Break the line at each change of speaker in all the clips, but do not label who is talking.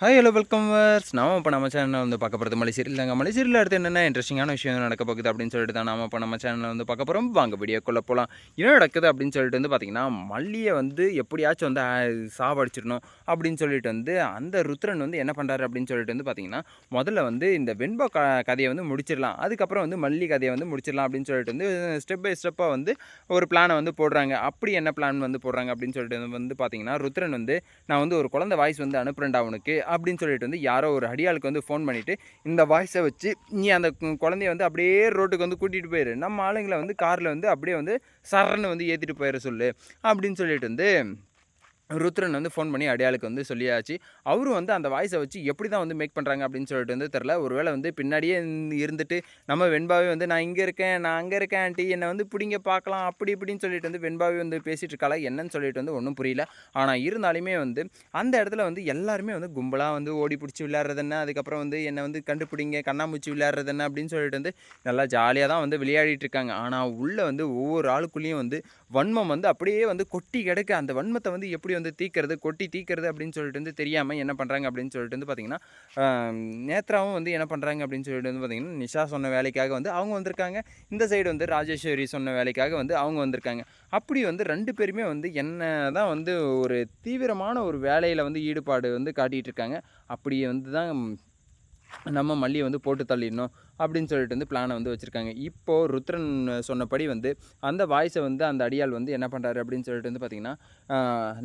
Hi hello welcome verse நாம இப்போ நம்ம சேனலில் வந்து பார்க்க போகிறது மலைசீரியல் தாங்க. மலைசீரியல் அடுத்து என்னென்ன இன்ட்ரெஸ்டிங்கான விஷயம் நடக்க போகுது அப்படின்னு சொல்லிட்டு தான் நாம இப்போ நம்ம சேனலில் வந்து பார்க்க போகிறோம் வாங்க வீடியோக்குள்ளே போகலாம் என்ன நடக்குது அப்படின்னு சொல்லிட்டு வந்து பார்த்திங்கன்னா மல்லியை வந்து எப்படியாச்சும் வந்து சாவடிச்சிடணும் அப்படின்னு சொல்லிட்டு வந்து அந்த ருத்ரன் வந்து என்ன பண்ணுறாரு அப்படின்னு சொல்லிட்டு வந்து பார்த்திங்கன்னா முதல்ல வந்து இந்த வெண்பா க கதையை வந்து முடிச்சிடலாம். அதுக்கப்புறம் வந்து மல்லி கதையை வந்து முடிச்சிடலாம் அப்படின்னு சொல்லிட்டு வந்து ஸ்டெப் பை ஸ்டெப்பாக வந்து ஒரு பிளானை வந்து போடுறாங்க. அப்படி என்ன பிளான் வந்து போடுறாங்க அப்படின்னு சொல்லிட்டு வந்து பார்த்தீங்கன்னா ருத்ரன் வந்து நான் வந்து ஒரு குழந்தை வாய்ஸ் வந்து அனுப்புறேன்டா அவனுக்கு அப்படின்னு சொல்லிட்டு வந்து யாரோ ஒரு அடியாளுக்கு வந்து ஃபோன் பண்ணிவிட்டு இந்த வாய்ஸை வச்சு நீ அந்த குழந்தைய வந்து அப்படியே ரோட்டுக்கு வந்து கூட்டிகிட்டு போயிரு. நம்ம ஆளுங்களை வந்து காரில் வந்து அப்படியே வந்து சரன்னு வந்து ஏற்றிட்டு போயிட சொல்லு. அப்படின்னு சொல்லிட்டு வந்து ருத்ரன் வந்து ஃபோன் பண்ணி அடையாளுக்கு வந்து சொல்லியாச்சு. அவரும் வந்து அந்த வாய்ஸை வச்சு எப்படி தான் வந்து மேக் பண்ணுறாங்க அப்படின்னு சொல்லிட்டு வந்து தெரில ஒருவேளை வந்து பின்னாடியே இருந்துட்டு நம்ம வெண்பாவே வந்து நான் இங்கே இருக்கேன் நான் அங்கே இருக்கேன் ஆண்டி என்னை வந்து பிடிங்க பார்க்கலாம் அப்படி இப்படின்னு சொல்லிட்டு வந்து வெண்பாவே வந்து பேசிகிட்டு இருக்காளா என்னன்னு சொல்லிட்டு வந்து ஒன்றும் புரியல. ஆனால் இருந்தாலுமே வந்து அந்த இடத்துல வந்து எல்லாருமே வந்து கும்பலாக வந்து ஓடி பிடிச்சி விளையாடுறது என்ன? அதுக்கப்புறம் வந்து என்னை வந்து கண்டுபிடிங்க கண்ணாமூச்சி விளையாடுறது என்ன? அப்படின்னு சொல்லிட்டு வந்து நல்லா ஜாலியாக தான் வந்து விளையாடிட்டு இருக்காங்க. ஆனால் உள்ளே வந்து ஒவ்வொரு ஆளுக்குள்ளேயும் வந்து வன்மம் வந்து அப்படியே வந்து கொட்டி கிடக்கு. அந்த வன்மத்தை வந்து எப்படி வந்து தீக்கிறது கொட்டி தீக்கிறது அப்படின்னு சொல்லிட்டு வந்து தெரியாமல் என்ன பண்ணுறாங்க அப்படின்னு சொல்லிட்டு வந்து பார்த்தீங்கன்னா நேத்ராவும் வந்து என்ன பண்ணுறாங்க அப்படின்னு சொல்லிட்டு வந்து பார்த்தீங்கன்னா நிஷா சொன்ன வேலைக்காக வந்து அவங்க வந்திருக்காங்க. இந்த சைடு வந்து ராஜேஸ்வரி சொன்ன வேலைக்காக வந்து அவங்க வந்திருக்காங்க. அப்படி வந்து ரெண்டு பேருமே வந்து என்ன தான் வந்து ஒரு தீவிரமான ஒரு வேலையில் வந்து ஈடுபாடு வந்து காட்டிகிட்டு இருக்காங்க. அப்படி வந்து தான் நம்ம மல்லியை வந்து போட்டு தள்ளிடணும். அப்படின்னு சொல்லிட்டு வந்து பிளானை வந்து வச்சுருக்காங்க. இப்போது ருத்ரன் சொன்னபடி வந்து அந்த வாய்ஸை வந்து அந்த அடியாள் வந்து என்ன பண்ணுறாரு அப்படின்னு சொல்லிட்டு வந்து பார்த்திங்கன்னா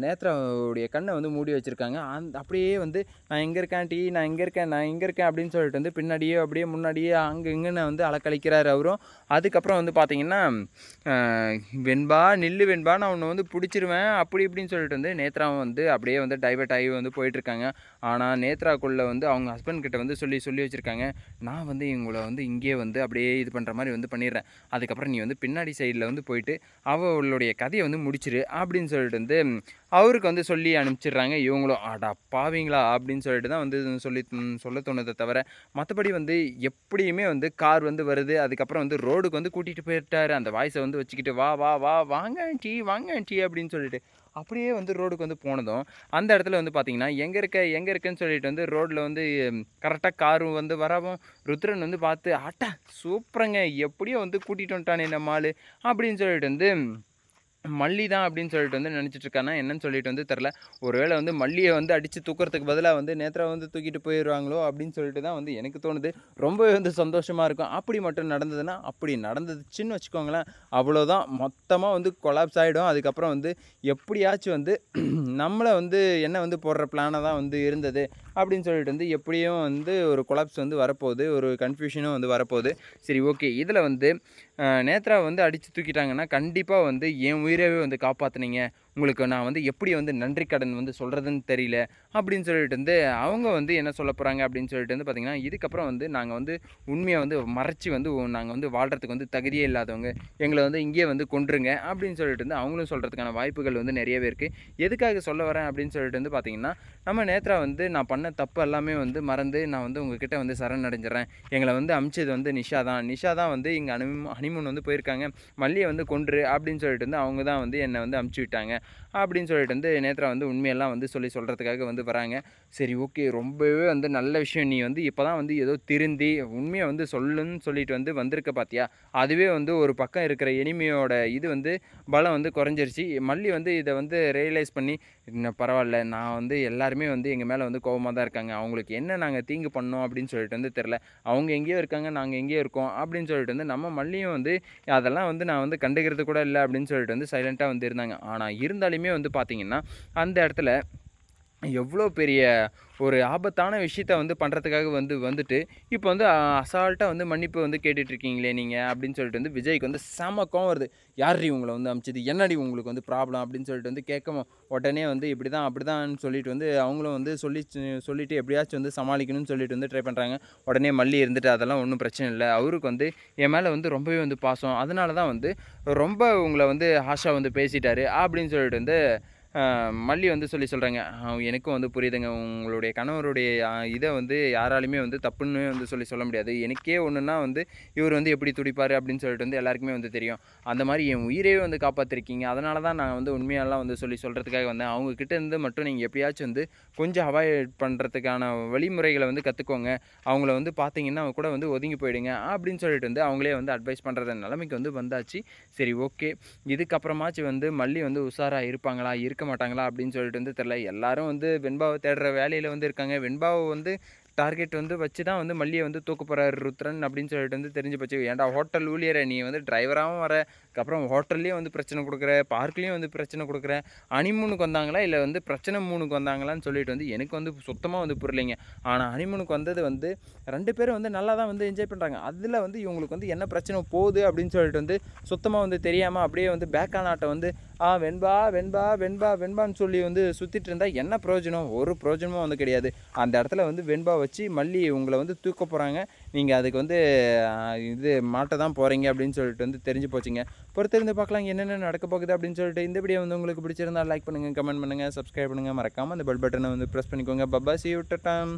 நேத்ராவுடைய கண்ணை வந்து மூடி வச்சுருக்காங்க. அந்த அப்படியே வந்து நான் எங்கே இருக்கேன் டீ நான் இங்கே இருக்கேன் நான் இங்கே இருக்கேன் அப்படின்னு சொல்லிட்டு வந்து பின்னாடியே அப்படியே முன்னாடியே அங்கே இங்கேன்னு வந்து அலக்கழிக்கிறார் அவரும். அதுக்கப்புறம் வந்து பார்த்திங்கன்னா வெண்பா நில்லு வெண்பா நான் உன்னை வந்து பிடிச்சிருவேன். அப்படி இப்படின்னு சொல்லிட்டு வந்து நேத்ராவும் வந்து அப்படியே வந்து டைவர்ட் ஆகி வந்து போயிட்டுருக்காங்க ஆனால் நேத்ராக்குள்ளே வந்து அவங்க ஹஸ்பண்ட் கிட்ட வந்து சொல்லி சொல்லி வச்சுருக்காங்க. நான் வந்து இவங்கள வந்து இங்கேயே வந்து அப்படியே இது பண்ணுற மாதிரி வந்து பண்ணிடுறேன். அதுக்கப்புறம் நீ வந்து பின்னாடி சைடில் வந்து போயிட்டு அவளுடைய கதையை வந்து முடிச்சிரு அப்படின்னு சொல்லிட்டு வந்து அவருக்கு வந்து சொல்லி அனுப்பிச்சிடுறாங்க. இவங்களும் அடா பாவீங்களா? அப்படின்னு சொல்லிட்டு தான் வந்து சொல்லி சொல்ல தோணுதை தவிர மற்றபடி வந்து எப்படியுமே வந்து கார் வந்து வருது. அதுக்கப்புறம் வந்து ரோடுக்கு வந்து கூட்டிகிட்டு போயிட்டாரு. அந்த வாய்ஸை வந்து வச்சுக்கிட்டு வா வா வா வாங்க டீ வாங்க டீ அப்படின்னு சொல்லிட்டு. அப்படியே வந்து ரோடுக்கு வந்து போனதும் அந்த இடத்துல வந்து பார்த்தீங்கன்னா எங்கே இருக்க? எங்கே இருக்குன்னு சொல்லிட்டு வந்து ரோட்டில் வந்து கரெக்டாக காரும் வந்து வரவும் ருத்ரன் வந்து பார்த்து ஆட்டா சூப்பரங்க. எப்படியோ வந்து கூட்டிகிட்டு வந்துட்டானே நம்ம ஆளு. அப்படின்னு சொல்லிட்டு வந்து மல்லி தான் அப்படின்னு சொல்லிட்டு வந்து நினச்சிட்டுருக்கான்னா என்னன்னு சொல்லிட்டு வந்து தெரில ஒருவேளை வந்து மல்லியை வந்து அடித்து தூக்குறதுக்கு பதிலாக வந்து நேத்ரா வந்து தூக்கிட்டு போயிடுவாங்களோ அப்படின்னு சொல்லிட்டு தான் வந்து எனக்கு தோணுது. ரொம்பவே வந்து சந்தோஷமாக இருக்கும். அப்படி மட்டும் நடந்ததுன்னா அப்படி நடந்துச்சுன்னு வச்சுக்கோங்களேன் அவ்வளோதான் மொத்தமாக வந்து கொலாப்ஸ் ஆகிடும் அதுக்கப்புறம் வந்து எப்படியாச்சும் வந்து நம்மளை வந்து என்ன வந்து போடுற பிளானாக தான் வந்து இருந்தது. அப்படின்னு சொல்லிட்டு வந்து எப்படியும் வந்து ஒரு கொலாப்ஸ் வந்து வரப்போகுது ஒரு கன்ஃபியூஷனும் வந்து வரப்போகுது. சரி ஓகே இதில் வந்து நேத்ரா வந்து அடித்து தூக்கிட்டாங்கன்னா கண்டிப்பாக வந்து என் உயிரவே வந்து காப்பாற்றுனீங்க உங்களுக்கு நான் வந்து எப்படி வந்து நன்றி கடன் வந்து சொல்கிறதுன்னு தெரியல அப்படின்னு சொல்லிட்டு வந்து அவங்க வந்து என்ன சொல்ல போகிறாங்க அப்படின்னு சொல்லிட்டு வந்து பார்த்திங்கன்னா இதுக்கப்புறம் வந்து நாங்கள் வந்து உண்மையை வந்து மறைச்சி வந்து நாங்கள் வந்து வாழ்கிறதுக்கு வந்து தகுதியே இல்லாதவங்க எங்களை வந்து இங்கேயே வந்து கொன்றுங்க அப்படின்னு சொல்லிட்டு வந்து அவங்களும் சொல்கிறதுக்கான வாய்ப்புகள் வந்து நிறையவே இருக்குது எதுக்காக சொல்ல வரேன் அப்படின்னு சொல்லிட்டு வந்து பார்த்திங்கன்னா நம்ம நேத்ரா வந்து நான் பண்ண தப்பு எல்லாமே வந்து மறந்து நான் வந்து உங்ககிட்ட வந்து சரண் அடைஞ்சிடறேன் எங்களை வந்து அமிச்சது வந்து நிஷா தான். நிஷா தான் வந்து இங்கே அனி ஹனிமூன் வந்து போயிருக்காங்க. மல்லியை வந்து கொன்று அப்படின்னு சொல்லிட்டு வந்து அவங்க தான் வந்து என்னை வந்து அமுச்சு விட்டாங்க. அப்படின்னு சொல்லிட்டு வந்து நேத்ரா வந்து உண்மையெல்லாம் வந்து சொல்லி சொல்கிறதுக்காக வந்து வராங்க. சரி ஓகே. ரொம்பவே வந்து நல்ல விஷயம். நீ வந்து இப்போ தான் வந்து ஏதோ திருந்தி உண்மையை வந்து சொல்லுன்னு சொல்லிட்டு வந்து வந்திருக்க பார்த்தியா அதுவே வந்து ஒரு பக்கம் இருக்கிற எனிமையோட இது வந்து பலம் வந்து குறைஞ்சிருச்சு. மல்லி வந்து இதை வந்து ரியலைஸ் பண்ணி இன்னும் பரவாயில்ல. நான் வந்து எல்லாருமே வந்து எங்கள் மேலே வந்து கோவமாக தான் இருக்காங்க. அவங்களுக்கு என்ன நாங்கள் தீங்கு பண்ணோம்? அப்படின்னு சொல்லிட்டு வந்து தெரில அவங்க எங்கேயோ இருக்காங்க நாங்கள் எங்கேயோ இருக்கோம் அப்படின்னு சொல்லிட்டு வந்து நம்ம மல்லியும் வந்து அதெல்லாம் வந்து நான் வந்து கண்டுக்கிறது கூட இல்லை அப்படின்னு சொல்லிட்டு வந்து சைலண்ட்டாக வந்து இருந்தாங்க. ஆனால் இருந்தாலுமே வந்து பார்த்தீங்கன்னா அந்த இடத்துல எவ்வளோ பெரிய ஒரு ஆபத்தான விஷயத்த வந்து பண்ணுறதுக்காக வந்து வந்துட்டு இப்போ வந்து அசால்ட்டாக வந்து மன்னிப்பு வந்து கேட்டுட்ருக்கீங்களே நீங்கள் அப்படின்னு சொல்லிட்டு வந்து விஜய்க்கு வந்து செம கோவம் வருது. யார்ரி உங்களை வந்து அமிச்சது? என்னடி உங்களுக்கு வந்து ப்ராப்ளம் அப்படின்னு சொல்லிட்டு வந்து கேட்கவும் உடனே வந்து இப்படி தான் அப்படி தான் சொல்லிட்டு வந்து அவங்களும் வந்து சொல்லி சொல்லிவிட்டு எப்படியாச்சும் வந்து சமாளிக்கணும்னு சொல்லிட்டு வந்து ட்ரை பண்ணுறாங்க உடனே மல்லி இருந்துட்டு அதெல்லாம் ஒன்றும் பிரச்சனை இல்லை. அவருக்கு வந்து என் மேலே வந்து ரொம்பவே வந்து பாசம். அதனால தான் வந்து ரொம்ப உங்களை வந்து ஹாஷா வந்து பேசிட்டாரு அப்படின்னு சொல்லிட்டு வந்து மல்லி வந்து சொல்லி சொல்கிறாங்க எனக்கும் வந்து புரியுதுங்க. உங்களுடைய கணவருடைய இதை வந்து யாராலுமே வந்து தப்புன்னு வந்து சொல்லி சொல்ல முடியாது. எனக்கே ஒன்றுனா வந்து இவர் வந்து எப்படி துடிப்பார் அப்படின்னு சொல்லிட்டு வந்து எல்லாருக்குமே வந்து தெரியும். அந்த மாதிரி என் உயிரே வந்து காப்பாற்றிருக்கீங்க அதனால தான் நான் வந்து உண்மையெல்லாம் வந்து சொல்லி சொல்கிறதுக்காக வந்தேன். அவங்கக்கிட்ட இருந்து மட்டும் நீங்கள் எப்படியாச்சும் வந்து கொஞ்சம் அவாய்ட் பண்ணுறதுக்கான வழிமுறைகளை வந்து கற்றுக்கோங்க அவங்கள வந்து பார்த்தீங்கன்னா அவங்க கூட வந்து ஒதுங்கி போயிடுங்க அப்படின்னு சொல்லிட்டு வந்து அவங்களே வந்து அட்வைஸ் பண்ணுறது நிலைமைக்கு வந்து வந்தாச்சு. சரி ஓகே இதுக்கப்புறமாச்சும் வந்து மல்லி வந்து உஷாராக இருப்பாங்களா? இருக்க மாட்டாங்களா அப்படின்னு சொல்லிட்டு வந்து தெரில எல்லாரும் வந்து வெண்பாவை தேடுற வேலையில் வந்து இருக்காங்க. வெண்பாவை வந்து டார்கெட் வந்து வச்சு தான் வந்து மல்லியை வந்து தூக்க போகிறாரு ருத்ரன் அப்படின்னு சொல்லிட்டு வந்து தெரிஞ்சு போச்சு. ஏன்டா ஹோட்டல் ஊழியரை நீ வந்து டிரைவராகவும் வர அப்புறம் ஹோட்டல்லையும் வந்து பிரச்சனை கொடுக்குற பார்க்லேயும் வந்து பிரச்சனை கொடுக்குற அனிமூனுக்கு வந்தாங்களா இல்லை வந்து பிரச்சனை மூணுக்கு வந்தாங்களான்னு சொல்லிட்டு வந்து எனக்கு வந்து சுத்தமாக வந்து புரியலைங்க. ஆனால் அனிமூனுக்கு வந்தது வந்து ரெண்டு பேரும் வந்து நல்லா தான் வந்து என்ஜாய் பண்ணுறாங்க அதில் வந்து இவங்களுக்கு வந்து என்ன பிரச்சனை போகுது அப்படின்னு சொல்லிட்டு வந்து சுத்தமாக வந்து தெரியாமல் அப்படியே வந்து பேக்கான ஆட்டை வந்து ஆ வெண்பா வெண்பா வெண்பா வெண்பான்னு சொல்லி வந்து சுற்றிட்டு இருந்தால் என்ன பிரயோஜனம்? ஒரு பிரயோஜனமும் வந்து கிடையாது. அந்த இடத்துல வந்து வெண்பா வச்சு மல்லி உங்களை வந்து தூக்க போகிறாங்க நீங்கள் அதுக்கு வந்து இது மாட்டை தான் போகிறீங்க அப்படின்னு சொல்லிட்டு வந்து தெரிஞ்சு போச்சுங்க. பொறுத்திருந்து பார்க்கலாம் என்னென்ன நடக்க போகுது அப்படின்னு சொல்லிட்டு இந்த வீடியோ வந்து உங்களுக்கு பிடிச்சிருந்தா லைக் பண்ணுங்கள் கமெண்ட் பண்ணுங்கள் சப்ஸ்கிரைப் பண்ணுங்கள் மறக்காமல் அந்த பெல் பட்டனை வந்து ப்ரெஸ் பண்ணிக்கோங்க. பப்பா சி விட்டுட்டான்